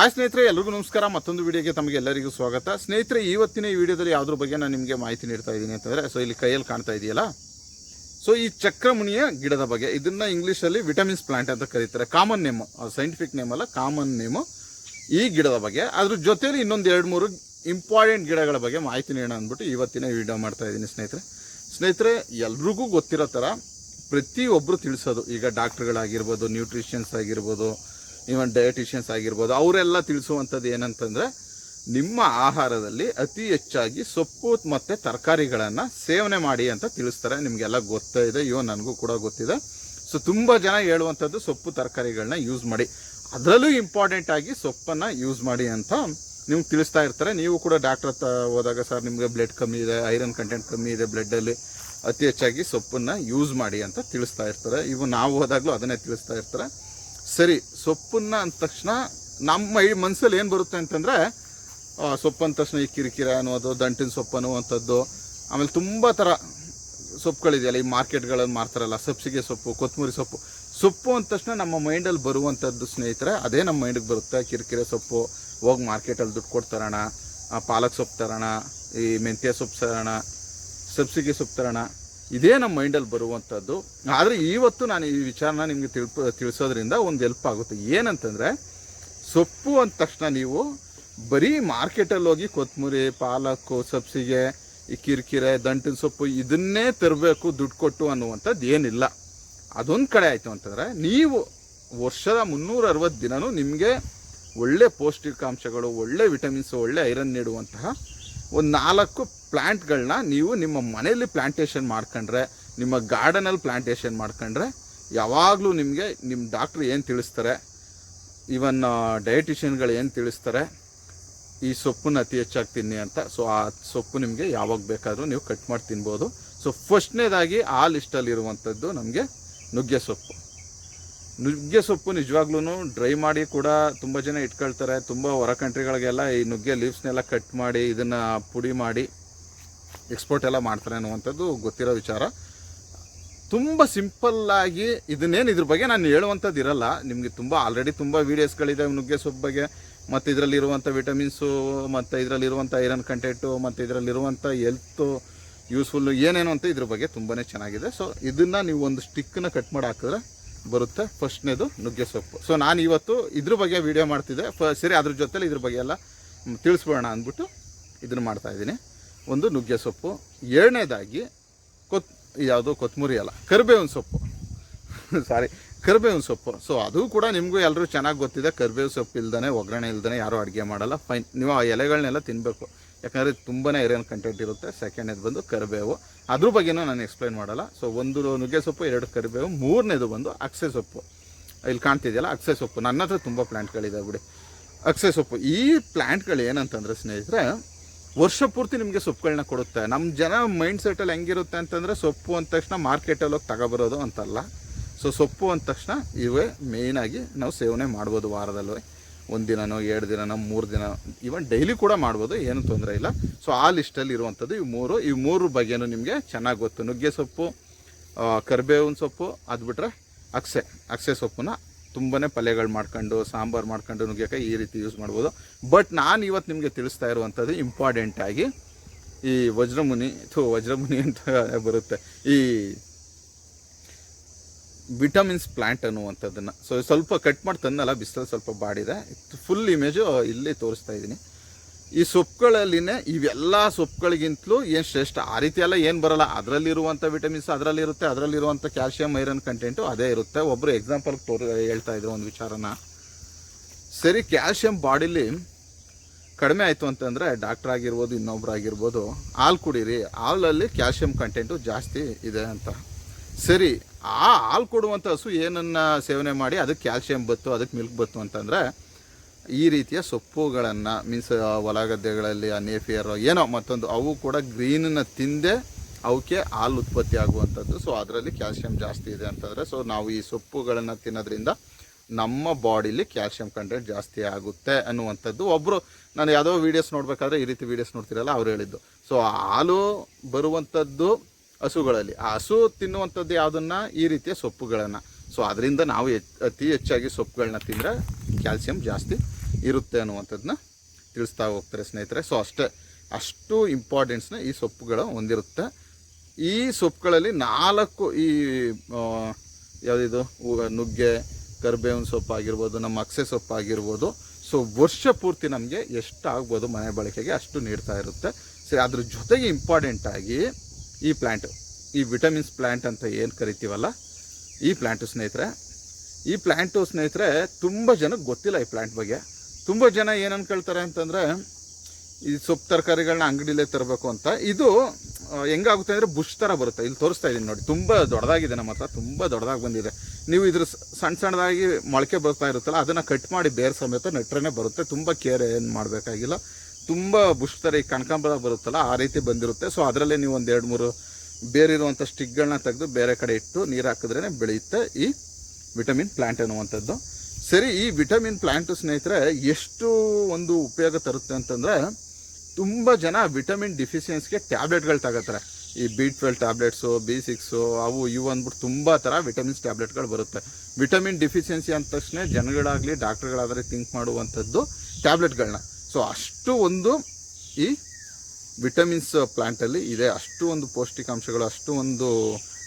ಆ ಸ್ನೇಹಿತರೆ ಎಲ್ಲರಿಗೂ ನಮಸ್ಕಾರ. ಮತ್ತೊಂದು ವಿಡಿಯೋಗೆ ತಮಗೆ ಎಲ್ಲರಿಗೂ ಸ್ವಾಗತ. ಸ್ನೇಹಿತರೆ ಇವತ್ತಿನ ಈ ವಿಡಿಯೋದಲ್ಲಿ ಯಾವುದ್ರ ಬಗ್ಗೆ ನಾನು ನಿಮಗೆ ಮಾಹಿತಿ ನೀಡ್ತಾ ಇದ್ದೀನಿ ಅಂತಂದರೆ, ಸೊ ಇಲ್ಲಿ ಕೈಯಲ್ಲಿ ಕಾಣ್ತಾ ಇದೆಯಲ್ಲ? ಸೊ ಈ ಚಕ್ರಮುನಿಯ ಗಿಡದ ಬಗ್ಗೆ. ಇದನ್ನು ಇಂಗ್ಲೀಷಲ್ಲಿ ವಿಟಮಿನ್ಸ್ ಪ್ಲಾಂಟ್ ಅಂತ ಕರೀತಾರೆ. ಕಾಮನ್ ನೇಮು ಸೈಂಟಿಫಿಕ್ ನೇಮ್ ಅಲ್ಲ, ಕಾಮನ್ ನೇಮು ಈ ಗಿಡದ ಬಗ್ಗೆ. ಅದ್ರ ಜೊತೆಯಲ್ಲಿ ಇನ್ನೊಂದು ಎರಡು ಮೂರು ಇಂಪಾರ್ಟೆಂಟ್ ಗಿಡಗಳ ಬಗ್ಗೆ ಮಾಹಿತಿ ನೀಡೋಣ ಅಂದ್ಬಿಟ್ಟು ಇವತ್ತಿನ ವಿಡಿಯೋ ಮಾಡ್ತಾ ಇದ್ದೀನಿ ಸ್ನೇಹಿತರೆ. ಸ್ನೇಹಿತರೆ, ಎಲ್ರಿಗೂ ಗೊತ್ತಿರೋ ಥರ ಪ್ರತಿಯೊಬ್ಬರು ತಿಳಿಸೋದು. ಈಗ ಡಾಕ್ಟ್ರುಗಳಾಗಿರ್ಬೋದು ನ್ಯೂಟ್ರಿಷನ್ಸ್ ಆಗಿರ್ಬೋದು ಇವನ್ ಡಯಟಿಷಿಯನ್ಸ್ ಆಗಿರ್ಬೋದು, ಅವರೆಲ್ಲ ತಿಳಿಸುವಂಥದ್ದು ಏನಂತಂದರೆ, ನಿಮ್ಮ ಆಹಾರದಲ್ಲಿ ಅತಿ ಹೆಚ್ಚಾಗಿ ಸೊಪ್ಪು ಮತ್ತು ತರಕಾರಿಗಳನ್ನು ಸೇವನೆ ಮಾಡಿ ಅಂತ ತಿಳಿಸ್ತಾರೆ. ನಿಮಗೆಲ್ಲ ಇದೆ ಇವನ್ ನನಗೂ ಕೂಡ ಗೊತ್ತಿದೆ. ಸೊ ತುಂಬ ಜನ ಹೇಳುವಂಥದ್ದು ಸೊಪ್ಪು ತರಕಾರಿಗಳನ್ನ ಯೂಸ್ ಮಾಡಿ. ಅದರಲ್ಲೂ ಇಂಪಾರ್ಟೆಂಟ್ ಆಗಿ ಸೊಪ್ಪನ್ನು ಯೂಸ್ ಮಾಡಿ ಅಂತ ನಿಮ್ಗೆ ತಿಳಿಸ್ತಾ ಇರ್ತಾರೆ. ನೀವು ಕೂಡ ಡಾಕ್ಟರ್ ಹತ್ರ ಹೋದಾಗ, ಸರ್, ನಿಮಗೆ ಬ್ಲಡ್ ಕಮ್ಮಿ ಇದೆ ಐರನ್ ಕಂಟೆಂಟ್ ಕಮ್ಮಿ ಇದೆ ಬ್ಲಡ್ಡಲ್ಲಿ ಅತಿ ಹೆಚ್ಚಾಗಿ ಸೊಪ್ಪನ್ನು ಯೂಸ್ ಮಾಡಿ ಅಂತ ತಿಳಿಸ್ತಾ ಇರ್ತಾರೆ. ಇವು ನಾವು ಹೋದಾಗಲೂ ಅದನ್ನೇ ತಿಳಿಸ್ತಾ ಇರ್ತಾರೆ. ಸರಿ, ಸೊಪ್ಪನ್ನ ಅಂದ ತಕ್ಷಣ ನಮ್ಮ ಈ ಮನಸ್ಸಲ್ಲಿ ಏನು ಬರುತ್ತೆ ಅಂತಂದರೆ ಸೊಪ್ಪು ಅಂದ ತಕ್ಷಣ ಈ ಕಿರಿಕಿರ ಅನ್ನೋದು ದಂಟಿನ ಸೊಪ್ಪು ಅನ್ನುವಂಥದ್ದು, ಆಮೇಲೆ ತುಂಬ ಥರ ಸೊಪ್ಪುಗಳಿದೆಯಲ್ಲ, ಈ ಮಾರ್ಕೆಟ್ಗಳಲ್ಲಿ ಮಾರ್ತಾರಲ್ಲ, ಸಬ್ಸಿಗೆ ಸೊಪ್ಪು ಕೊತ್ತಂಬರಿ ಸೊಪ್ಪು. ಸೊಪ್ಪು ಅಂದ ತಕ್ಷಣ ನಮ್ಮ ಮೈಂಡಲ್ಲಿ ಬರುವಂಥದ್ದು ಸ್ನೇಹಿತರೆ, ಅದೇ ನಮ್ಮ ಮೈಂಡಿಗೆ ಬರುತ್ತೆ, ಕಿರಿಕಿರೆ ಸೊಪ್ಪು. ಹೋಗಿ ಮಾರ್ಕೆಟಲ್ಲಿ ದುಡ್ಡು ಕೊಟ್ಟು ತರೋಣ ಪಾಲಕ್ ಸೊಪ್ಪು ತರೋಣ, ಈ ಮೆಂತ್ಯ ಸೊಪ್ಪು ತರೋಣ, ಸಬ್ಸಿಗೆ ಸೊಪ್ಪು ತರೋಣ. ಇದೇ ನಮ್ಮ ಮೈಂಡಲ್ಲಿ ಬರುವಂಥದ್ದು. ಆದರೆ ಇವತ್ತು ನಾನು ಈ ವಿಚಾರನ ನಿಮಗೆ ತಿಳ್ಪ, ತಿಳಿಸೋದ್ರಿಂದ ಒಂದು ಹೆಲ್ಪ್ ಆಗುತ್ತೆ. ಏನಂತಂದರೆ, ಸೊಪ್ಪು ಅಂದ ತಕ್ಷಣ ನೀವು ಬರೀ ಮಾರ್ಕೆಟಲ್ಲಿ ಹೋಗಿ ಕೊತ್ತಂಬರಿ ಪಾಲಕ್ಕು ಸಬ್ಸಿಗೆ, ಈ ಕಿರಿಕಿರೆ, ದಂಟಿನ ಸೊಪ್ಪು ಇದನ್ನೇ ತರಬೇಕು, ದುಡ್ಡು ಕೊಟ್ಟು ಅನ್ನುವಂಥದ್ದು ಏನಿಲ್ಲ. ಅದೊಂದು ಕಡೆ ಆಯಿತು ಅಂತಂದರೆ, ನೀವು ವರ್ಷದ ಮುನ್ನೂರ ಅರವತ್ತು ದಿನವೂ ನಿಮಗೆ ಒಳ್ಳೆ ಪೌಷ್ಟಿಕಾಂಶಗಳು, ಒಳ್ಳೆ ವಿಟಮಿನ್ಸ್, ಒಳ್ಳೆ ಐರನ್ ನೀಡುವಂತಹ ಒಂದು ನಾಲ್ಕು ಪ್ಲ್ಯಾಂಟ್ಗಳನ್ನ ನೀವು ನಿಮ್ಮ ಮನೆಯಲ್ಲಿ ಪ್ಲ್ಯಾಂಟೇಷನ್ ಮಾಡ್ಕೊಂಡ್ರೆ, ನಿಮ್ಮ ಗಾರ್ಡನಲ್ಲಿ ಪ್ಲ್ಯಾಂಟೇಷನ್ ಮಾಡ್ಕೊಂಡ್ರೆ, ಯಾವಾಗಲೂ ನಿಮಗೆ ನಿಮ್ಮ ಡಾಕ್ಟ್ರ್ ಏನು ತಿಳಿಸ್ತಾರೆ ಇವನ್ ಡಯಟಿಷಿಯನ್ಗಳು ಏನು ತಿಳಿಸ್ತಾರೆ, ಈ ಸೊಪ್ಪನ್ನ ಅತಿ ಹೆಚ್ಚಾಗಿ ತಿನ್ನಿ ಅಂತ. ಸೊ ಆ ಸೊಪ್ಪು ನಿಮಗೆ ಯಾವಾಗ ಬೇಕಾದರೂ ನೀವು ಕಟ್ ಮಾಡಿ ತಿನ್ಬೋದು. ಸೊ ಫಸ್ಟ್ನೇದಾಗಿ ಆ ಲಿಸ್ಟಲ್ಲಿ ಇರುವಂಥದ್ದು ನಮಗೆ ನುಗ್ಗೆ ಸೊಪ್ಪು. ನುಗ್ಗೆ ಸೊಪ್ಪು ನಿಜವಾಗ್ಲೂ ಡ್ರೈ ಮಾಡಿ ಕೂಡ ತುಂಬ ಜನ ಇಟ್ಕೊಳ್ತಾರೆ. ತುಂಬ ಹೊರ ಕಂಟ್ರಿಗಳಿಗೆಲ್ಲ ಈ ನುಗ್ಗೆ ಲೀವ್ಸ್ನೆಲ್ಲ ಕಟ್ ಮಾಡಿ ಇದನ್ನು ಪುಡಿ ಮಾಡಿ ಎಕ್ಸ್ಪೋರ್ಟ್ ಎಲ್ಲ ಮಾಡ್ತಾರೆ ಅನ್ನುವಂಥದ್ದು ಗೊತ್ತಿರೋ ವಿಚಾರ. ತುಂಬ ಸಿಂಪಲ್ಲಾಗಿ ಇದನ್ನೇನು ಇದ್ರ ಬಗ್ಗೆ ನಾನು ಹೇಳುವಂಥದ್ದು ಇರಲ್ಲ. ನಿಮಗೆ ತುಂಬ ಆಲ್ರೆಡಿ ತುಂಬ ವೀಡಿಯೋಸ್ಗಳಿದೆ ನುಗ್ಗೆ ಸೊಪ್ಪು ಬಗ್ಗೆ. ಮತ್ತು ಇದರಲ್ಲಿರುವಂಥ ವಿಟಮಿನ್ಸು ಮತ್ತು ಇದರಲ್ಲಿರುವಂಥ ಐರನ್ ಕಂಟೆಂಟು ಮತ್ತು ಇದರಲ್ಲಿರುವಂಥ ಎಲ್ತು ಯೂಸ್ಫುಲ್ಲು ಏನೇನು ಅಂತ ಇದ್ರ ಬಗ್ಗೆ ತುಂಬಾ ಚೆನ್ನಾಗಿದೆ. ಸೊ ಇದನ್ನು ನೀವು ಒಂದು ಸ್ಟಿಕ್ಕನ್ನ ಕಟ್ ಮಾಡಿ ಹಾಕಿದ್ರೆ ಬರುತ್ತೆ. ಫಸ್ಟ್ನೇದು ನುಗ್ಗೆ ಸೊಪ್ಪು. ಸೊ ನಾನು ಇವತ್ತು ಇದ್ರ ಬಗ್ಗೆ ವೀಡಿಯೋ ಮಾಡ್ತಿದ್ದೆ. ಫ, ಸರಿ, ಅದ್ರ ಜೊತೇಲಿ ಇದ್ರ ಬಗ್ಗೆ ಎಲ್ಲ ತಿಳಿಸ್ಬೋಣ ಅಂದ್ಬಿಟ್ಟು ಇದನ್ನು ಮಾಡ್ತಾಯಿದ್ದೀನಿ ಒಂದು ನುಗ್ಗೆ ಸೊಪ್ಪು. ಎರಡನೇದಾಗಿ ಕೊತ್, ಯಾವುದು? ಕೊತ್ತಂಬರಿ ಅಲ್ಲ. ಕರಿಬೇವಿನ ಸೊಪ್ಪು. ಸಾರಿ ಕರಿಬೇವಿನ ಸೊಪ್ಪು. ಸೊ ಅದು ಕೂಡ ನಿಮಗೂ ಎಲ್ಲರೂ ಚೆನ್ನಾಗಿ ಗೊತ್ತಿದೆ. ಕರಿಬೇವು ಸೊಪ್ಪು ಇಲ್ದೇ ಒಗ್ಗರಣೆ ಇಲ್ದೇ ಯಾರೂ ಅಡುಗೆ ಮಾಡಲ್ಲ. ಫೈನ್ ನೀವು ಆ ಎಲೆಗಳನ್ನೆಲ್ಲ ತಿನ್ನಬೇಕು ಯಾಕಂದರೆ ತುಂಬಾ ಐರನ್ ಕಂಟೆಂಟ್ ಇರುತ್ತೆ. ಸೆಕೆಂಡ್ನೇದು ಬಂದು ಕರಿಬೇವು. ಅದ್ರ ಬಗ್ಗೆನೂ ನಾನು ಎಕ್ಸ್ಪ್ಲೈನ್ ಮಾಡಲ್ಲ. ಸೊ ಒಂದು ನುಗ್ಗೆ ಸೊಪ್ಪು, ಎರಡು ಕರಿಬೇವು, ಮೂರನೇದು ಬಂದು ಅಕ್ಸೆ ಸೊಪ್ಪು. ಇಲ್ಲಿ ಕಾಣ್ತಿದೆಯಲ್ಲ, ಅಕ್ಸೆ ಸೊಪ್ಪು. ನನ್ನ ಹತ್ರ ತುಂಬ ಪ್ಲ್ಯಾಂಟ್ಗಳಿದೆ ಬಿಡಿ. ಅಕ್ಸೆ ಸೊಪ್ಪು. ಈ ಪ್ಲ್ಯಾಂಟ್ಗಳು ಏನಂತಂದರೆ ಸ್ನೇಹಿತರೆ, ವರ್ಷ ಪೂರ್ತಿ ನಿಮಗೆ ಸೊಪ್ಪುಗಳನ್ನ ಕೊಡುತ್ತೆ. ನಮ್ಮ ಜನ ಮೈಂಡ್ ಸೆಟ್ಟಲ್ಲಿ ಹೆಂಗಿರುತ್ತೆ ಅಂತಂದರೆ, ಸೊಪ್ಪು ಅಂದ ತಕ್ಷಣ ಮಾರ್ಕೆಟಲ್ಲಿ ಹೋಗಿ ತಗೋಬರೋದು ಅಂತಲ್ಲ. ಸೊ ಸೊಪ್ಪು ಅಂದ ತಕ್ಷಣ ಇವೇ ಮೇಯ್ನಾಗಿ ನಾವು ಸೇವನೆ ಮಾಡ್ಬೋದು ವಾರದಲ್ಲೂ ಒಂದು ದಿನನೋ ಎರಡು ದಿನನೋ, ಮೂರು ದಿನ ಈವನ್ ಡೈಲಿ ಕೂಡ ಮಾಡ್ಬೋದು, ಏನೂ ತೊಂದರೆ ಇಲ್ಲ. ಸೊ ಆ ಲಿಸ್ಟಲ್ಲಿ ಇರುವಂಥದ್ದು ಇವು ಮೂರು. ಇವು ಮೂರು ಬಗೆಯೂ ನಿಮಗೆ ಚೆನ್ನಾಗಿ ಗೊತ್ತು. ನುಗ್ಗೆ ಸೊಪ್ಪು ಕರಿಬೇವಿನ ಸೊಪ್ಪು, ಅದು ಬಿಟ್ರೆ ಅಕ್ಸೆ. ಅಕ್ಸೆ ಸೊಪ್ಪನ್ನ ತುಂಬಾ ಪಲ್ಯಗಳು ಮಾಡ್ಕೊಂಡು, ಸಾಂಬಾರು ಮಾಡ್ಕೊಂಡು ನುಗ್ಗೆಕಾಯಿ ಈ ರೀತಿ ಯೂಸ್ ಮಾಡ್ಬೋದು. ಬಟ್ ನಾನು ಇವತ್ತು ನಿಮಗೆ ತಿಳಿಸ್ತಾ ಇರುವಂಥದ್ದು ಇಂಪಾರ್ಟೆಂಟಾಗಿ ಈ ವಜ್ರಮುನಿ, ಥೂ ವಜ್ರಮುನಿ ಅಂತ ಬರುತ್ತೆ. ಈ ವಿಟಮಿನ್ಸ್ ಪ್ಲಾಂಟ್ ಅನ್ನುವಂಥದ್ದನ್ನು. ಸೊ ಸ್ವಲ್ಪ ಕಟ್ ಮಾಡಿ ತಂದಲ್ಲ ಬಿಸಿಲು ಸ್ವಲ್ಪ ಬಾಡಿದೆ. ಫುಲ್ ಇಮೇಜು ಇಲ್ಲಿ ತೋರಿಸ್ತಾ ಇದ್ದೀನಿ. ಈ ಸೊಪ್ಪುಗಳಲ್ಲಿನೇ ಇವೆಲ್ಲ ಸೊಪ್ಪುಗಳಿಗಿಂತಲೂ ಏನು ಶ್ರೇಷ್ಠ? ಆ ರೀತಿ ಎಲ್ಲ ಏನು ಬರಲ್ಲ. ಅದರಲ್ಲಿರುವಂಥ ವಿಟಮಿನ್ಸ್ ಅದರಲ್ಲಿರುತ್ತೆ, ಅದರಲ್ಲಿರುವಂಥ ಕ್ಯಾಲ್ಶಿಯಂ ಐರನ್ ಕಂಟೆಂಟು ಅದೇ ಇರುತ್ತೆ. ಒಬ್ಬರು ಎಕ್ಸಾಂಪಲ್ ತೋರ್, ಹೇಳ್ತಾ ಇದ್ರು ಒಂದು ವಿಚಾರನ. ಸರಿ ಕ್ಯಾಲ್ಶಿಯಂ ಬಾಡಿಲಿ ಕಡಿಮೆ ಆಯಿತು ಅಂತಂದರೆ ಡಾಕ್ಟರ್ ಆಗಿರ್ಬೋದು, ಇನ್ನೊಬ್ರು ಆಗಿರ್ಬೋದು, ಹಾಲು ಕುಡೀರಿ. ಹಾಲಲ್ಲಿ ಕ್ಯಾಲ್ಶಿಯಂ ಕಂಟೆಂಟು ಜಾಸ್ತಿ ಇದೆ ಅಂತ. ಸರಿ ಆ ಹಾಲು ಕೊಡುವಂಥ ಹಸು ಏನನ್ನು ಸೇವನೆ ಮಾಡಿ ಅದಕ್ಕೆ ಕ್ಯಾಲ್ಶಿಯಂ ಬತ್ತು ಅದಕ್ಕೆ ಮಿಲ್ಕ್ ಬತ್ತು ಅಂತಂದರೆ ಈ ರೀತಿಯ ಸೊಪ್ಪುಗಳನ್ನು ಮೀನ್ಸ್ ಹೊಲ ಗದ್ದೆಗಳಲ್ಲಿ ನೇಫಿಯರ್, ಏನೋ ಮತ್ತೊಂದು, ಅವು ಕೂಡ ಗ್ರೀನನ್ನು ತಿಂದೆ ಅವಕ್ಕೆ ಹಾಲು ಉತ್ಪತ್ತಿ ಆಗುವಂಥದ್ದು. ಸೊ ಅದರಲ್ಲಿ ಕ್ಯಾಲ್ಶಿಯಂ ಜಾಸ್ತಿ ಇದೆ ಅಂತಂದರೆ ಸೊ ನಾವು ಈ ಸೊಪ್ಪುಗಳನ್ನು ತಿನ್ನೋದ್ರಿಂದ ನಮ್ಮ ಬಾಡಿಲಿ ಕ್ಯಾಲ್ಶಿಯಂ ಕಂಟೆಂಟ್ ಜಾಸ್ತಿ ಆಗುತ್ತೆ ಅನ್ನುವಂಥದ್ದು. ಒಬ್ಬರು ನಾನು ಯಾವುದೋ ವೀಡಿಯೋಸ್ ನೋಡಬೇಕಾದ್ರೆ ಈ ರೀತಿ ವೀಡಿಯೋಸ್ ನೋಡ್ತಿರಲ್ಲ, ಅವ್ರು ಹೇಳಿದ್ದು. ಸೊ ಹಾಲು ಬರುವಂಥದ್ದು ಹಸುಗಳಲ್ಲಿ. ಆ ಹಸು ತಿನ್ನುವಂಥದ್ದು ಯಾವುದನ್ನು? ಈ ರೀತಿಯ ಸೊಪ್ಪುಗಳನ್ನು. ಸೊ ಅದರಿಂದ ನಾವು ಹೆಚ್ ಅತಿ ಹೆಚ್ಚಾಗಿ ಸೊಪ್ಪುಗಳನ್ನ ತಿಂದರೆ ಕ್ಯಾಲ್ಸಿಯಂ ಜಾಸ್ತಿ ಇರುತ್ತೆ ಅನ್ನುವಂಥದ್ದನ್ನ ತಿಳಿಸ್ತಾ ಹೋಗ್ತಾರೆ ಸ್ನೇಹಿತರೆ. ಸೊ ಅಷ್ಟೇ, ಅಷ್ಟು ಇಂಪಾರ್ಟೆನ್ಸ್ನ ಈ ಸೊಪ್ಪುಗಳು ಹೊಂದಿರುತ್ತೆ ಈ ಸೊಪ್ಪುಗಳಲ್ಲಿ ನಾಲ್ಕು ಈ ಯಾವುದಿದು? ನುಗ್ಗೆ, ಕರ್ಬೇವಿನ ಸೊಪ್ಪು ಆಗಿರ್ಬೋದು, ನಮ್ಮ ಅಕ್ಸೆ ಸೊಪ್ಪು ಆಗಿರ್ಬೋದು. ಸೊ ವರ್ಷ ಪೂರ್ತಿ ನಮಗೆ ಎಷ್ಟು ಆಗ್ಬೋದು ಮನೆ ಬಳಕೆಗೆ ಅಷ್ಟು ನೀಡ್ತಾ ಇರುತ್ತೆ. ಸರಿ, ಅದ್ರ ಜೊತೆಗೆ ಇಂಪಾರ್ಟೆಂಟ್ ಆಗಿ ಈ ಪ್ಲ್ಯಾಂಟು ಈ ವಿಟಮಿನ್ಸ್ ಪ್ಲ್ಯಾಂಟ್ ಅಂತ ಏನು ಕರಿತೀವಲ್ಲ, ಈ ಪ್ಲ್ಯಾಂಟು ಸ್ನೇಹಿತರೆ, ಈ ಪ್ಲ್ಯಾಂಟು ಸ್ನೇಹಿತರೆ ತುಂಬ ಜನಕ್ಕೆ ಗೊತ್ತಿಲ್ಲ ಈ ಪ್ಲ್ಯಾಂಟ್ ಬಗ್ಗೆ. ತುಂಬ ಜನ ಏನು ಅಂತಂದರೆ, ಈ ಸೊಪ್ಪು ತರಕಾರಿಗಳನ್ನ ಅಂಗಡಿಲೇ ತರಬೇಕು ಅಂತ. ಇದು ಹೆಂಗಾಗುತ್ತೆ ಅಂದರೆ ಬುಷ್ ಥರ ಬರುತ್ತೆ. ಇಲ್ಲಿ ತೋರಿಸ್ತಾ ಇದ್ದೀನಿ ನೋಡಿ. ತುಂಬ ದೊಡ್ಡದಾಗಿದೆ ನಮ್ಮ ಹತ್ರ, ತುಂಬ ದೊಡ್ಡದಾಗಿ ಬಂದಿದೆ. ನೀವು ಇದ್ರ ಸಣ್ಣ ಸಣ್ಣದಾಗಿ ಮೊಳಕೆ ಬರ್ತಾ ಇರುತ್ತಲ್ಲ, ಅದನ್ನು ಕಟ್ ಮಾಡಿ ಬೇರೆ ಸಮೇತ ನೆಟ್ರೇ ಬರುತ್ತೆ. ತುಂಬ ಕೇರ್ ಏನು ಮಾಡಬೇಕಾಗಿಲ್ಲ. ತುಂಬ ಬುಷ್ ಈ ಕನಕಾಂಬರ ಬರುತ್ತಲ್ಲ, ಆ ರೀತಿ ಬಂದಿರುತ್ತೆ. ಸೊ ಅದರಲ್ಲೇ ನೀವು ಒಂದು ಎರಡು ಮೂರು ಬೇರಿರುವಂಥ ಸ್ಟಿಕ್ಗಳನ್ನ ತೆಗೆದು ಬೇರೆ ಕಡೆ ಇಟ್ಟು ನೀರು ಹಾಕಿದ್ರೇ ಬೆಳೆಯುತ್ತೆ ಈ ವಿಟಮಿನ್ ಪ್ಲ್ಯಾಂಟ್ ಅನ್ನುವಂಥದ್ದು ಸರಿ, ಈ ವಿಟಮಿನ್ ಪ್ಲ್ಯಾಂಟು ಸ್ನೇಹಿತರೆ, ಎಷ್ಟು ಒಂದು ಉಪಯೋಗ ತರುತ್ತೆ ಅಂತಂದರೆ, ತುಂಬ ಜನ ವಿಟಮಿನ್ ಡಿಫಿಷಿಯನ್ಸ್ಗೆ ಟ್ಯಾಬ್ಲೆಟ್ಗಳು ತಗೋತಾರೆ. ಈ B twelve tablets, B six ಅವು ಇವು ಅಂದ್ಬಿಟ್ಟು ತುಂಬ ಥರ ವಿಟಮಿನ್ಸ್ ಟ್ಯಾಬ್ಲೆಟ್ಗಳು ಬರುತ್ತೆ. ವಿಟಮಿನ್ ಡಿಫಿಷಿಯನ್ಸಿ ಅಂದ ತಕ್ಷಣ ಜನಗಳಾಗಲಿ, ಡಾಕ್ಟ್ರುಗಳಾದರೆ ಥಿಂಕ್ ಮಾಡುವಂಥದ್ದು ಟ್ಯಾಬ್ಲೆಟ್ಗಳನ್ನ ಸೊ ಅಷ್ಟು ಒಂದು ಈ ವಿಟಮಿನ್ಸ್ ಪ್ಲ್ಯಾಂಟಲ್ಲಿ ಇದೆ. ಅಷ್ಟು ಒಂದು ಪೌಷ್ಟಿಕಾಂಶಗಳು, ಅಷ್ಟು ಒಂದು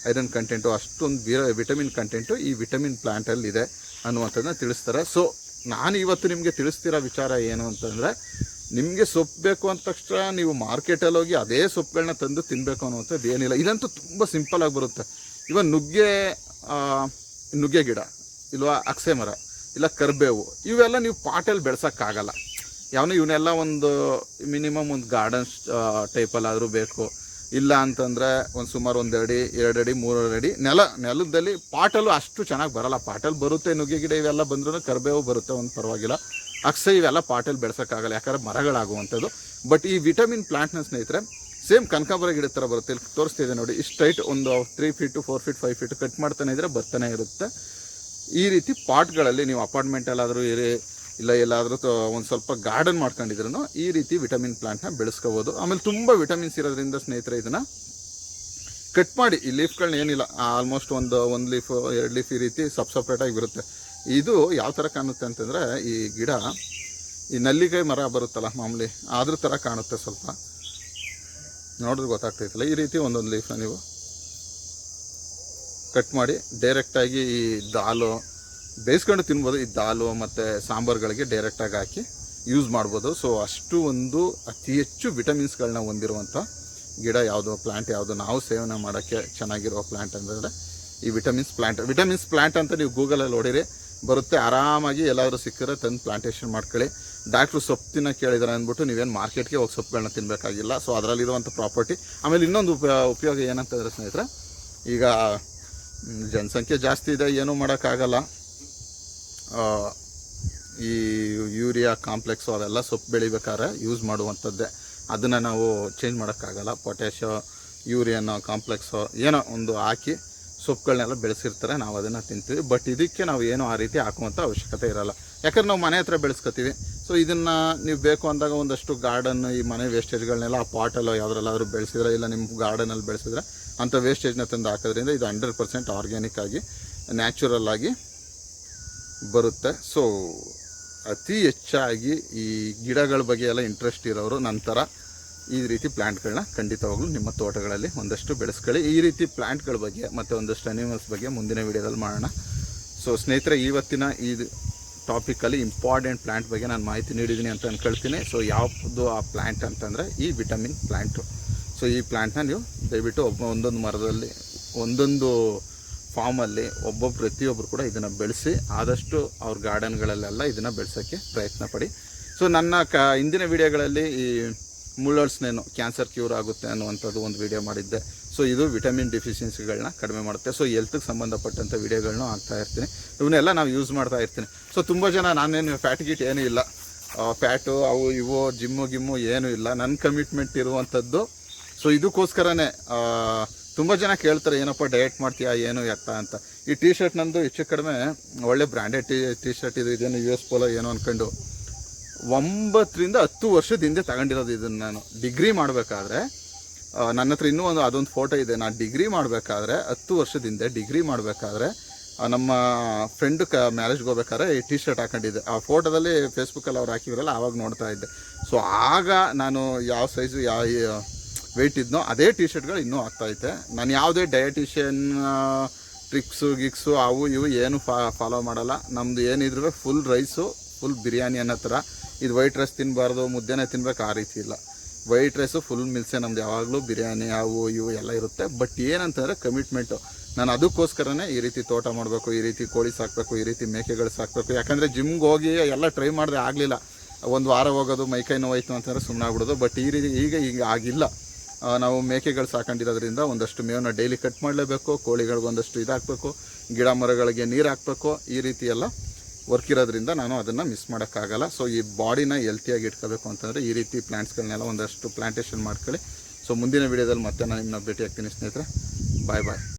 ಐರನ್ ಕಂಟೆಂಟು ಅಷ್ಟೊಂದು ವಿಟಮಿನ್ ಕಂಟೆಂಟು ಈ ವಿಟಮಿನ್ ಪ್ಲ್ಯಾಂಟಲ್ಲಿ ಇದೆ ಅನ್ನುವಂಥದ್ದನ್ನ ತಿಳಿಸ್ತಾರೆ. ಸೊ ನಾನು ಇವತ್ತು ನಿಮಗೆ ತಿಳಿಸ್ತಿರೋ ವಿಚಾರ ಏನು ಅಂತಂದರೆ, ನಿಮಗೆ ಸೊಪ್ಪು ಬೇಕು ಅಂದ ತಕ್ಷಣ ನೀವು ಮಾರ್ಕೆಟಲ್ಲಿ ಹೋಗಿ ಅದೇ ಸೊಪ್ಪುಗಳನ್ನ ತಂದು ತಿನ್ನಬೇಕು ಅನ್ನುವಂಥದ್ದು ಏನಿಲ್ಲ. ಇದಂತೂ ತುಂಬ ಸಿಂಪಲ್ ಆಗಿ ಬರುತ್ತೆ. ಇವನ್ ನುಗ್ಗೆ ನುಗ್ಗೆ ಗಿಡ, ಇಲ್ವಾ, ಅಕ್ಸೆ ಮರ, ಇಲ್ಲ ಕರ್ಬೇವು, ಇವೆಲ್ಲ ನೀವು ಪಾಟಲ್ಲಿ ಬೆಳ್ಸೋಕ್ಕಾಗಲ್ಲ. ಯಾವನು ಇವನ್ನೆಲ್ಲ ಒಂದು ಮಿನಿಮಮ್ ಒಂದು ಗಾರ್ಡನ್ಸ್ ಟೈಪಲ್ಲಾದರೂ ಬೇಕು. ಇಲ್ಲ ಅಂತಂದರೆ ಒಂದು ಸುಮಾರು ಒಂದು ಅಡಿ ಎರಡು ಅಡಿ ಅಡಿ ನೆಲ, ನೆಲದಲ್ಲಿ ಪಾಟಲ್ಲು ಅಷ್ಟು ಚೆನ್ನಾಗಿ ಬರಲ್ಲ. ಪಾಟಲ್ಲಿ ಬರುತ್ತೆ, ನುಗ್ಗೆ ಗಿಡ ಇವೆಲ್ಲ ಬಂದ್ರೂ ಕರಿಬೇವು ಬರುತ್ತೆ, ಒಂದು ಪರವಾಗಿಲ್ಲ. ಅಕ್ಸೆ ಇವೆಲ್ಲ ಪಾಟಲ್ಲಿ ಬೆಳ್ಸೋಕ್ಕಾಗಲ್ಲ, ಯಾಕಂದ್ರೆ ಮರಗಳಾಗುವಂಥದ್ದು. ಬಟ್ ಈ ವಿಟಮಿನ್ ಪ್ಲಾಂಟ್ನ ಸ್ನೇಹಿತರೆ, ಸೇಮ್ ಕನಕಾಂಬರ ಗಿಡ ಥರ ಬರುತ್ತೆ. ಇಲ್ಲಿ ತೋರಿಸ್ತಿದೆ ನೋಡಿ ಸ್ಟ್ರೈಟ್ ಒಂದು three feet four feet five feet cut ಮಾಡ್ತಾನೆ ಇದ್ರೆ ಬರ್ತಾನೆ ಇರುತ್ತೆ. ಈ ರೀತಿ ಪಾಟ್ಗಳಲ್ಲಿ ನೀವು ಅಪಾರ್ಟ್ಮೆಂಟಲ್ಲಾದರೂ ಇರಿ ಇಲ್ಲ, ಎಲ್ಲಾದರೂ ಒಂದು ಸ್ವಲ್ಪ ಗಾರ್ಡನ್ ಮಾಡ್ಕೊಂಡಿದ್ರು ಈ ರೀತಿ ವಿಟಮಿನ್ ಪ್ಲಾಂಟ್ನ ಬೆಳೆಸ್ಕೋಬೋದು. ಆಮೇಲೆ ತುಂಬ ವಿಟಮಿನ್ಸ್ ಇರೋದ್ರಿಂದ ಸ್ನೇಹಿತರೆ ಇದನ್ನು ಕಟ್ ಮಾಡಿ, ಈ ಲೀಫ್ಗಳನ್ನ ಏನಿಲ್ಲ ಆಲ್ಮೋಸ್ಟ್ ಒಂದು ಒಂದು ಲೀಫ್ ಎರಡು ಲೀಫ್ ಈ ರೀತಿ ಸಪ್ ಸಪ್ರೇಟಾಗಿ ಬರುತ್ತೆ. ಇದು ಯಾವ ಥರ ಕಾಣುತ್ತೆ ಅಂತಂದರೆ, ಈ ಗಿಡ, ಈ ನಲ್ಲಿಕಾಯಿ ಮರ ಬರುತ್ತಲ್ಲ ಮಾಮೂಲಿ ಅದ್ರ ಥರ ಕಾಣುತ್ತೆ ಸ್ವಲ್ಪ. ನೋಡಿದ್ರೆ ಗೊತ್ತಾಗ್ತೈತಲ್ಲ, ಈ ರೀತಿ ಒಂದೊಂದು ಲೀಫ್ನ ನೀವು ಕಟ್ ಮಾಡಿ ಡೈರೆಕ್ಟಾಗಿ ಈ ದಾಲು ಬೇಯಿಸ್ಕೊಂಡು ತಿನ್ಬೋದು. ಈ ದಾಲು ಮತ್ತು ಸಾಂಬಾರುಗಳಿಗೆ ಡೈರೆಕ್ಟಾಗಿ ಹಾಕಿ ಯೂಸ್ ಮಾಡ್ಬೋದು. ಸೊ ಅಷ್ಟು ಒಂದು ಅತಿ ಹೆಚ್ಚು ವಿಟಮಿನ್ಸ್ಗಳನ್ನ ಹೊಂದಿರುವಂಥ ಗಿಡ ಯಾವುದು ಪ್ಲ್ಯಾಂಟ್ ಯಾವುದು, ನಾವು ಸೇವನೆ ಮಾಡೋಕ್ಕೆ ಚೆನ್ನಾಗಿರೋ ಪ್ಲ್ಯಾಂಟ್ ಅಂತಂದರೆ ಈ ವಿಟಮಿನ್ಸ್ ಪ್ಲ್ಯಾಂಟ್ ವಿಟಮಿನ್ಸ್ ಪ್ಲ್ಯಾಂಟ್ ಅಂತ ನೀವು ಗೂಗಲಲ್ಲಿ ಹೊಡಿರಿ ಬರುತ್ತೆ. ಆರಾಮಾಗಿ ಎಲ್ಲಾದರೂ ಸಿಕ್ಕಿದ್ರೆ ತಂದು ಪ್ಲಾಂಟೇಷನ್ ಮಾಡ್ಕೊಳ್ಳಿ. ಡಾಕ್ಟ್ರು ಸೊಪ್ಪು ತಿನ್ನ ಕೇಳಿದಾರೆ ಅಂದ್ಬಿಟ್ಟು ನೀವೇನು ಮಾರ್ಕೆಟ್ಗೆ ಹೋಗಿ ಸೊಪ್ಪುಗಳನ್ನ ತಿನ್ನಬೇಕಾಗಿಲ್ಲ ಸೊ ಅದರಲ್ಲಿರುವಂಥ ಪ್ರಾಪರ್ಟಿ ಆಮೇಲೆ ಇನ್ನೊಂದು ಉಪ, ಉಪಯೋಗ ಏನಂತಂದರೆ ಸ್ನೇಹಿತರೆ, ಈಗ ಜನಸಂಖ್ಯೆ ಜಾಸ್ತಿ ಇದೆ, ಏನೂ ಮಾಡೋಕ್ಕಾಗಲ್ಲ. ಈ ಯೂರಿಯಾ ಕಾಂಪ್ಲೆಕ್ಸು ಅವೆಲ್ಲ ಸೊಪ್ಪು ಬೆಳಿಬೇಕಾದ್ರೆ ಯೂಸ್ ಮಾಡುವಂಥದ್ದೇ. ಅದನ್ನು ನಾವು ಚೇಂಜ್ ಮಾಡೋಕ್ಕಾಗಲ್ಲ. ಪೊಟ್ಯಾಷೋ ಯೂರಿಯನ್ನು ಕಾಂಪ್ಲೆಕ್ಸು ಏನೋ ಒಂದು ಹಾಕಿ ಸೊಪ್ಪುಗಳನ್ನೆಲ್ಲ ಬೆಳೆಸಿರ್ತಾರೆ. ನಾವು ಅದನ್ನು ತಿಂತೀವಿ. ಬಟ್ ಇದಕ್ಕೆ ನಾವು ಏನೋ ಆ ರೀತಿ ಹಾಕುವಂಥ ಅವಶ್ಯಕತೆ ಇರಲ್ಲ. ಯಾಕಂದ್ರೆ ನಾವು ಮನೆ ಹತ್ರ ಬೆಳೆಸ್ಕೊತೀವಿ. ಸೊ, ಇದನ್ನು ನೀವು ಬೇಕು ಅಂದಾಗ ಒಂದಷ್ಟು ಗಾರ್ಡನ್ ಈ ಮನೆ ವೇಸ್ಟೇಜ್ಗಳನ್ನೆಲ್ಲ ಆ ಪಾಟಲ್ಲೋ ಯಾವುದ್ರಲ್ಲಾದರೂ ಬೆಳೆಸಿದ್ರೆ, ಇಲ್ಲ ನಿಮ್ಮ ಗಾರ್ಡನಲ್ಲಿ ಬೆಳೆಸಿದ್ರೆ, ಅಂಥ ವೇಸ್ಟೇಜ್ನ ತಂದು ಹಾಕೋದ್ರಿಂದ ಇದು ಹಂಡ್ರೆಡ್ ಪರ್ಸೆಂಟ್ ಆರ್ಗ್ಯಾನಿಕ್ಕಾಗಿ ಆಗಿ ನ್ಯಾಚುರಲ್ ಆಗಿ ಬರುತ್ತೆ. ಸೊ ಅತಿ ಹೆಚ್ಚಾಗಿ ಈ ಗಿಡಗಳ ಬಗ್ಗೆ ಎಲ್ಲ ಇಂಟ್ರೆಸ್ಟ್ ಇರೋರು ನಂತರ ಈ ರೀತಿ ಪ್ಲ್ಯಾಂಟ್ಗಳನ್ನ ಖಂಡಿತವಾಗ್ಲೂ ನಿಮ್ಮ ತೋಟಗಳಲ್ಲಿ ಒಂದಷ್ಟು ಬೆಳೆಸ್ಕೊಳ್ಳಿ. ಈ ರೀತಿ ಪ್ಲ್ಯಾಂಟ್ಗಳ ಬಗ್ಗೆ ಮತ್ತು ಒಂದಷ್ಟು ಅನಿಮಲ್ಸ್ ಬಗ್ಗೆ ಮುಂದಿನ ವಿಡಿಯೋದಲ್ಲಿ ಮಾಡೋಣ. ಸೊ ಸ್ನೇಹಿತರೆ, ಇವತ್ತಿನ ಈ ಟಾಪಿಕಲ್ಲಿ ಇಂಪಾರ್ಟೆಂಟ್ ಪ್ಲ್ಯಾಂಟ್ ಬಗ್ಗೆ ನಾನು ಮಾಹಿತಿ ನೀಡಿದ್ದೀನಿ ಅಂತ ಅಂದ್ಕೊಳ್ತೀನಿ ಸೊ ಯಾವುದು ಆ ಪ್ಲ್ಯಾಂಟ್ ಅಂತಂದರೆ ಈ ವಿಟಮಿನ್ ಪ್ಲ್ಯಾಂಟು ಸೊ ಈ ಪ್ಲ್ಯಾಂಟ್ನ ನೀವು ದಯವಿಟ್ಟು ಒಬ್ಬ ಒಂದೊಂದು ಮರದಲ್ಲಿ ಒಂದೊಂದು ಫಾರ್ಮಲ್ಲಿ ಒಬ್ಬೊಬ್ಬ ಪ್ರತಿಯೊಬ್ಬರು ಕೂಡ ಇದನ್ನು ಬೆಳೆಸಿ ಆದಷ್ಟು ಅವ್ರ ಗಾರ್ಡನ್ಗಳಲ್ಲೆಲ್ಲ ಇದನ್ನು ಬೆಳೆಸೋಕ್ಕೆ ಪ್ರಯತ್ನ ಪಡಿ. ಸೊ ನನ್ನ ಕ, ಹಿಂದಿನ ವಿಡಿಯೋಗಳಲ್ಲಿ ಈ ಮುಳ್ಳಳ್ಸ್ನೇನು ಕ್ಯಾನ್ಸರ್ ಕ್ಯೂರ್ ಆಗುತ್ತೆ ಅನ್ನುವಂಥದ್ದು ಒಂದು ವಿಡಿಯೋ ಮಾಡಿದ್ದೆ. ಸೊ ಇದು ವಿಟಮಿನ್ ಡಿಫಿಷಿಯನ್ಸಿಗಳನ್ನ ಕಡಿಮೆ ಮಾಡುತ್ತೆ. ಸೊ ಎಲ್ತ್ಗೆ ಸಂಬಂಧಪಟ್ಟಂಥ ವೀಡಿಯೋಗಳನ್ನೂ ಹಾಕ್ತಾ ಇರ್ತೀನಿ. ಇವನ್ನೆಲ್ಲ ನಾವು ಯೂಸ್ ಮಾಡ್ತಾ ಇರ್ತೀನಿ. ಸೊ ತುಂಬ ಜನ ನಾನೇನು ಫ್ಯಾಟ್ ಗೀಟ್ ಏನೂ ಇಲ್ಲ. ಫ್ಯಾಟು ಅವು ಇವು, ಜಿಮ್ಮು ಗಿಮ್ಮು ಏನೂ ಇಲ್ಲ. ನನ್ನ ಕಮಿಟ್ಮೆಂಟ್ ಇರುವಂಥದ್ದು. ಸೊ ಇದಕ್ಕೋಸ್ಕರನೇ ತುಂಬ ಜನ ಕೇಳ್ತಾರೆ, ಏನಪ್ಪ ಡಯಟ್ ಮಾಡ್ತೀಯಾ, ಏನು ಎತ್ತ ಅಂತ. ಈ ಟಿ ಶರ್ಟ್ ನಂದು ಹೆಚ್ಚು ಕಡಿಮೆ ಒಳ್ಳೆ ಬ್ರ್ಯಾಂಡೆಡ್ ಟಿ ಟಿ ಶರ್ಟ್ ಇದು, ಇದೇನು ಯು ಎಸ್ ಪೋಲೋ ಏನು ಅಂದ್ಕೊಂಡು ಒಂಬತ್ತರಿಂದ ಹತ್ತು ವರ್ಷದ ಹಿಂದೆ ತಗೊಂಡಿರೋದು ಇದನ್ನು ನಾನು. ಡಿಗ್ರಿ ಮಾಡಬೇಕಾದ್ರೆ ನನ್ನ ಹತ್ರ ಇನ್ನೂ ಒಂದು, ಅದೊಂದು ಫೋಟೋ ಇದೆ. ನಾನು ಡಿಗ್ರಿ ಮಾಡಬೇಕಾದ್ರೆ, ಹತ್ತು ವರ್ಷದ ಹಿಂದೆ ಡಿಗ್ರಿ ಮಾಡಬೇಕಾದ್ರೆ ನಮ್ಮ ಫ್ರೆಂಡ್ ಕ ಮ್ಯಾರೇಜ್ಗೆ ಹೋಗ್ಬೇಕಾದ್ರೆ ಈ ಟಿ ಶರ್ಟ್ ಹಾಕೊಂಡಿದ್ದೆ. ಆ ಫೋಟೋದಲ್ಲಿ ಫೇಸ್ಬುಕ್ಕಲ್ಲಿ ಅವ್ರು ಹಾಕಿದ್ರಲ್ಲ, ಆವಾಗ ನೋಡ್ತಾ ಇದ್ದೆ. ಸೊ ಆಗ ನಾನು ಯಾವ ಸೈಜು ಯಾವ ವೆಯ್ಟ್ ಇದ್ನೋ, ಅದೇ ಟಿ ಶರ್ಟ್ಗಳು ಇನ್ನೂ ಆಗ್ತೈತೆ. ನಾನು ಯಾವುದೇ ಡಯಟಿಷಿಯನ್ ಟ್ರಿಕ್ಸು ಗಿಕ್ಸು ಅವು ಇವು ಏನು ಫಾಲೋ ಮಾಡಲ್ಲ. ನಮ್ಮದು ಏನಿದ್ರು ಫುಲ್ ರೈಸು ಫುಲ್ ಬಿರಿಯಾನಿ ಅನ್ನೋ ಥರ. ಇದು ವೈಟ್ ರೈಸ್ ತಿನ್ನಬಾರ್ದು ಮುದ್ದೆನೇ ತಿನ್ಬೇಕು ಆ ರೀತಿ ಇಲ್ಲ. ವೈಟ್ ರೈಸು ಫುಲ್ ಮಿಲ್ಸೆ ನಮ್ದು ಯಾವಾಗಲೂ ಬಿರಿಯಾನಿ ಅವು ಇವು ಎಲ್ಲ ಇರುತ್ತೆ. ಬಟ್ ಏನಂತಂದರೆ ಕಮಿಟ್ಮೆಂಟು ನಾನು ಅದಕ್ಕೋಸ್ಕರನೇ ಈ ರೀತಿ ತೋಟ ಮಾಡಬೇಕು, ಈ ರೀತಿ ಕೋಳಿ ಸಾಕಬೇಕು, ಈ ರೀತಿ ಮೇಕೆಗಳು ಸಾಕಬೇಕು. ಯಾಕಂದರೆ ಜಿಮ್ಗೆ ಹೋಗಿ ಎಲ್ಲ ಟ್ರೈ ಮಾಡಿದೆ ಆಗಲಿಲ್ಲ. ಒಂದು ವಾರ ಹೋಗೋದು ಮೈಕೈ ನೋವಾಯಿತು ಅಂತಂದರೆ ಸುಮ್ಮನೆ ಆಗ್ಬಿಡೋದು ಬಟ್ ಈ ರೀತಿ ಈಗ ಈಗ ಆಗಿಲ್ಲ. ನಾವು ಮೇಕೆಗಳು ಸಾಕೊಂಡಿರೋದ್ರಿಂದ ಒಂದಷ್ಟು ಮೇವನ್ನ ಡೈಲಿ ಕಟ್ ಮಾಡಲೇಬೇಕು, ಕೋಳಿಗಳಿಗೆ ಒಂದಷ್ಟು ಇದಾಕಬೇಕು, ಗಿಡ ಮರಗಳಿಗೆ ನೀರು ಹಾಕಬೇಕು, ಈ ರೀತಿ ಎಲ್ಲ ವರ್ಕ್ ಇರೋದ್ರಿಂದ ನಾನು ಅದನ್ನು ಮಿಸ್ ಮಾಡೋಕ್ಕಾಗಲ್ಲ. ಸೊ ಈ ಬಾಡಿನ ಹೆಲ್ತಿಯಾಗಿ ಇಟ್ಕೋಬೇಕು ಅಂತಂದರೆ ಈ ರೀತಿ ಪ್ಲ್ಯಾಂಟ್ಸ್ಗಳನ್ನೆಲ್ಲ ಒಂದಷ್ಟು ಪ್ಲ್ಯಾಂಟೇಷನ್ ಮಾಡ್ಕೊಳ್ಳಿ. ಸೊ ಮುಂದಿನ ವೀಡಿಯೋದಲ್ಲಿ ಮತ್ತೆ ನಾನು ನಿಮ್ಮನ್ನ ಭೇಟಿ ಆಗ್ತೀನಿ ಸ್ನೇಹಿತರೆ. ಬಾಯ್ ಬಾಯ್